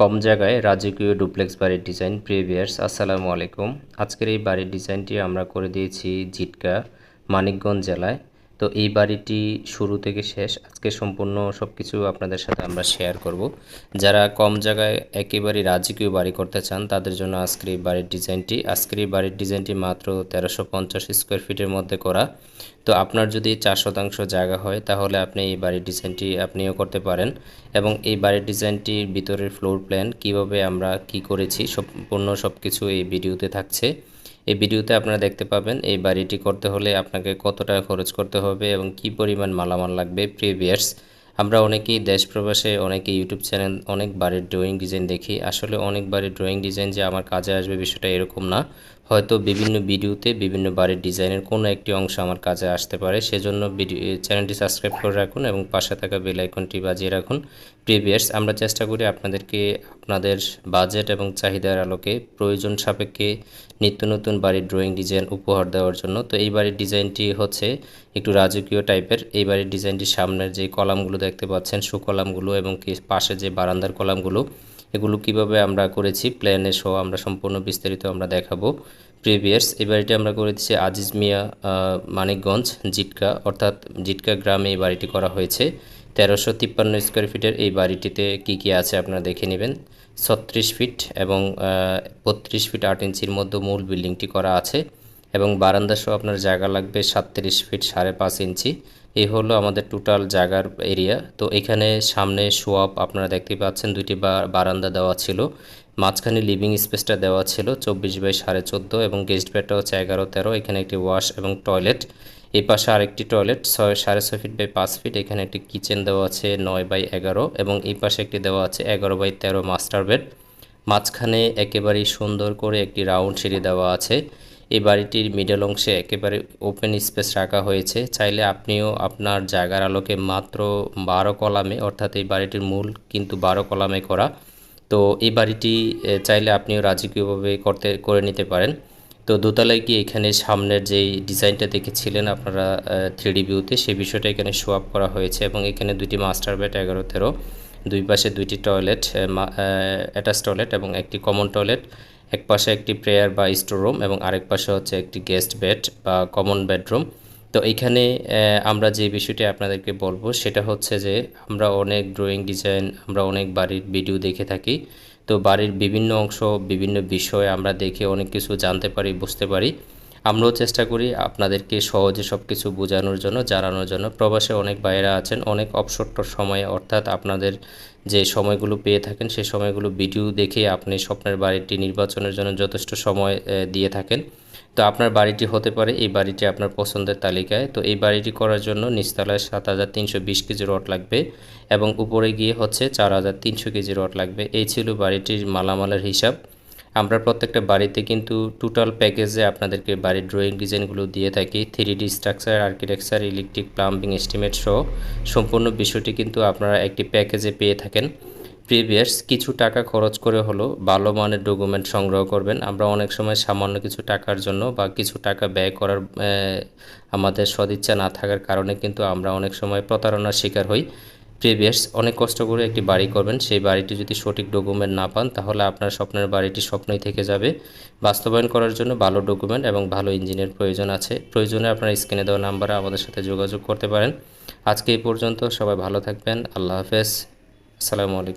কম জায়গায় রাজকীয় ডুপ্লেক্স বাড়ির ডিজাইন প্রিভিয়ার্স আসসালামু আলাইকুম। আজকের এই বাড়ির ডিজাইনটি আমরা করে দিয়েছি জিটকা মানিকগঞ্জ জেলায়। তো এই বাড়িটি শুরু থেকে শেষ। আজকে সম্পূর্ণ সব কিছু আপনাদের সাথে আমরা শেয়ার করব। যারা কম জায়গায় একেবারে রাজকীয় বাড়ি করতে চান, তাদের জন্য আজকের এই বাড়ির ডিজাইনটি। আজকের এই বাড়ির ডিজাইনটি মাত্র তেরোশো পঞ্চাশ স্কোয়ার ফিটের মধ্যে করা। তো আপনার যদি চার শতাংশ জায়গা হয়, তাহলে আপনি এই বাড়ির ডিজাইনটি আপনিও করতে পারেন। এবং এই বাড়ির ডিজাইনটির ভিতরের ফ্লোর প্ল্যান কীভাবে আমরা কি করেছি, সম্পূর্ণ সব কিছু এই ভিডিওতে থাকছে। এই ভিডিওতে আপনারা দেখতে পাবেন এই বাড়িটি করতে হলে আপনাকে কত টাকা খরচ করতে হবে এবং কি পরিমাণ মালামাল লাগবে প্রিভিয়ার্স আমরা অনেকেই দেশ প্রবাসে অনেকে ইউটিউব চ্যানেল অনেক বাড়ির ড্রয়িং ডিজাইন দেখি। আসলে অনেক বাড়ির ড্রয়িং ডিজাইন যে আমার কাজে আসবে বিষয়টা এরকম না। হয়তো বিভিন্ন ভিডিওতে বিভিন্ন বাড়ির ডিজাইনের কোনো একটি অংশ আমার কাজে আসতে পারে। সেজন্য ভিডিও চ্যানেলটি সাবস্ক্রাইব করে রাখুন এবং পাশে থাকা বেল আইকনটি বাজিয়ে রাখুন। প্রিভিয়ার্স আমরা চেষ্টা করি আপনাদেরকে আপনাদের বাজেট এবং চাহিদার আলোকে প্রয়োজন সাপেক্ষে নিত্য নতুন বাড়ির ড্রয়িং ডিজাইন উপহার দেওয়ার জন্য। তো এই বাড়ির ডিজাইনটি হচ্ছে একটু রাজকীয় টাইপের এই বাড়ির ডিজাইনটির সামনের যে কলামগুলো দেখতে পাচ্ছেন শো সুকলামগুলো এবং কি পাশে যে বারান্দার কলামগুলো, এগুলো কীভাবে আমরা করেছি প্ল্যানে সহ আমরা সম্পূর্ণ বিস্তারিত আমরা দেখাবো প্রিভিয়াস। এই বাড়িটি আমরা করে দিচ্ছি আজিজ মিয়া মানিকগঞ্জ, জিটকা, অর্থাৎ জিটকা গ্রামে এই বাড়িটি করা হয়েছে। তেরোশো তিপ্পান্ন স্কোয়ার ফিটের এই বাড়িটিতে কি কি আছে আপনারা দেখে নেবেন। ছত্রিশ ফিট এবং বত্রিশ ফিট আট ইঞ্চির মধ্যে মূল বিল্ডিংটি করা আছে। এবং বারান্দা সহ আপনার জায়গা লাগবে সাতত্রিশ ফিট সাড়ে পাঁচ ইঞ্চি। এই হলো আমাদের টোটাল জায়গার এরিয়া তো এখানে সামনে শোয়াপ আপনারা দেখতে পাচ্ছেন, দুইটি বারান্দা দেওয়া ছিল। মাঝখানে লিভিং স্পেসটা দেওয়া ছিল, চব্বিশ বাই সাড়ে চোদ্দ এবং গেস্ট বেডটা হচ্ছে এগারো তেরো। এখানে একটি ওয়াশ এবং টয়লেট এই পাশে আরেকটি টয়লেট ছয়, সাড়ে ছয় ফিট বাই পাঁচ ফিট এখানে একটি কিচেন দেওয়া আছে, নয় বাই এগারো এবং এই পাশে একটি দেওয়া আছে, এগারো বাই তেরো মাস্টার বেড মাঝখানে একেবারেই সুন্দর করে একটি রাউন্ড সিঁড়ি দেওয়া আছে। এই বাড়িটির মিডল অংশে একেবারে ওপেন স্পেস রাখা হয়েছে। চাইলে আপনিও আপনার জায়গার আলোকে মাত্র বারো কলামে, অর্থাৎ এই বাড়িটির মূল কিন্তু বারো কলামে করা। তো এই বাড়িটি চাইলে আপনিও রাজকীয়ভাবে করতে, করে নিতে পারেন। তো দোতলায় কি এখানে সামনের যেই ডিজাইনটা দেখেছিলেন আপনারা থ্রিডি ভিউতে সেই বিষয়টা এখানে শো আপ করা হয়েছে এবং এখানে দুটি মাস্টার বেড এগারো তেরো, দুই পাশে দুইটি টয়লেট অ্যাটাচ টয়লেট এবং একটি কমন টয়লেট এক পাশে একটি প্রেয়ার বা স্টোর রুম এবং আরেক পাশে হচ্ছে একটি গেস্ট বেড বা কমন বেডরুম তো এইখানে আমরা যে বিষয়টি আপনাদেরকে বলব, সেটা হচ্ছে যে আমরা অনেক ড্রয়িং ডিজাইন আমরা অনেক বাড়ির ভিডিও দেখে থাকি। তো বাড়ির বিভিন্ন অংশ, বিভিন্ন বিষয় আমরা দেখে অনেক কিছু জানতে পারি, বুঝতে পারি। আমরাও চেষ্টা করি আপনাদেরকে সহজে সব কিছু বোঝানোর জন্য, জানানোর জন্য। প্রবাসে অনেক বাইরা আছেন, অনেক অবসরট সময়ে, অর্থাৎ আপনাদের যে সময়গুলো পেয়ে থাকেন সেই সময়গুলো ভিডিও দেখে আপনি স্বপ্নের বাড়িটি নির্বাচনের জন্য যথেষ্ট সময় দিয়ে থাকেন। তো আপনার বাড়িটি হতে পারে, এই বাড়িটি আপনার পছন্দের তালিকায়। তো এই বাড়িটি করার জন্য নিচতলায় সাত হাজার তিনশো বিশ কেজি রড লাগবে এবং উপরে গিয়ে হচ্ছে চার হাজার তিনশো কেজি রড লাগবে। এই ছিল বাড়িটির মালামালের হিসাব। আমরা প্রত্যেকটা বাড়িতে কিন্তু টোটাল প্যাকেজে আপনাদেরকে বাড়ির ড্রয়িং ডিজাইনগুলো দিয়ে থাকি। Three D structure architecture electric plumbing estimate সহ সম্পূর্ণ বিষয়টি কিন্তু আপনারা একটি প্যাকেজে পেয়ে থাকেন। প্রিভিয়াস কিছু টাকা খরচ করে হলো ভালো মানের ডকুমেন্ট সংগ্রহ করবেন। আমরা অনেক সময় সামান্য কিছু টাকার জন্য বা কিছু টাকা ব্যয় করার আমাদের সদিচ্ছা না থাকার কারণে কিন্তু আমরা অনেক সময় প্রতারণার শিকার হই। প্রিভিয়াস অনেক কষ্ট করে একটি বাড়ি করবেন, সেই বাড়িটি যদি সঠিক ডকুমেন্ট না পান, তাহলে আপনার স্বপ্নের বাড়িটি স্বপ্নই থেকে যাবে। বাস্তবায়ন করার জন্য ভালো ডকুমেন্ট এবং ভালো ইঞ্জিনের প্রয়োজন আছে। প্রয়োজনে আপনার স্ক্রিনে দেওয়া নাম্বারে আমাদের সাথে যোগাযোগ করতে পারেন। আজকে এই পর্যন্ত সবাই ভালো থাকবেন। আল্লাহ হাফেজ। আসসালামু আলাইকুম।